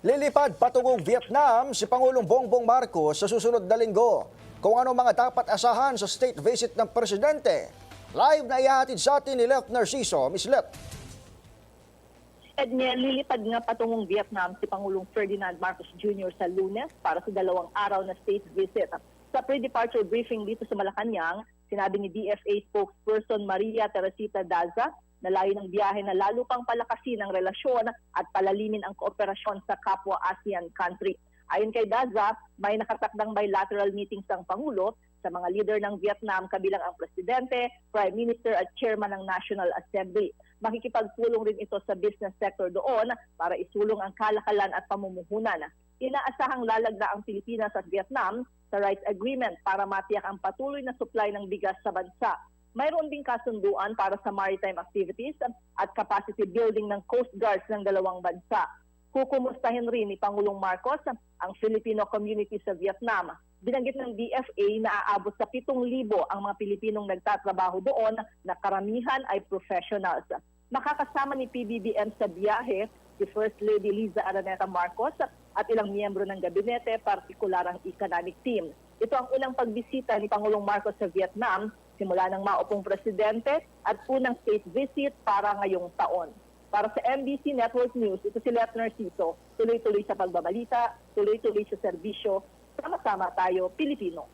Lilipad patungong Vietnam si Pangulong Bongbong Marcos sa susunod na linggo. Kung ano mga dapat asahan sa state visit ng presidente. Live na ihatid sa atin ni Let Narciso. Let. Ed niya, lilipad nga patungong Vietnam si Pangulong Ferdinand Marcos Jr. sa lunes para sa dalawang araw na state visit. Sa pre-departure briefing dito sa Malacanang, sinabi ni DFA spokesperson Maria Teresita Daza na layo ng biyahe na lalo pang palakasin ang relasyon at palalimin ang kooperasyon sa kapwa ASEAN country. Ayon kay Daza, may nakatakdang bilateral meetings ang Pangulo sa mga leader ng Vietnam kabilang ang Presidente, Prime Minister at Chairman ng National Assembly. Makikipagpulong rin ito sa business sector doon para isulong ang kalakalan at pamumuhunan. Inaasahang lalagda ang Pilipinas at Vietnam sa rights agreement para matiyak ang patuloy na supply ng bigas sa bansa. Mayroon ding kasunduan para sa maritime activities at capacity building ng coast guards ng dalawang bansa. Kukumustahin rin ni Pangulong Marcos ang Filipino community sa Vietnam. Binanggit ng DFA na aabot sa 7,000 ang mga Pilipinong nagtatrabaho doon na karamihan ay professionals. Makakasama ni PBBM sa biyahe si First Lady Liza Araneta Marcos at ilang miyembro ng gabinete, partikular ang economic team. Ito ang unang pagbisita ni Pangulong Marcos sa Vietnam simula ng maupong presidente at unang state visit para ngayong taon. Para sa MBC Network News, ito si Let Narciso. Tuloy-tuloy sa pagbabalita, tuloy-tuloy sa serbisyo. Sama-sama tayo, Pilipino.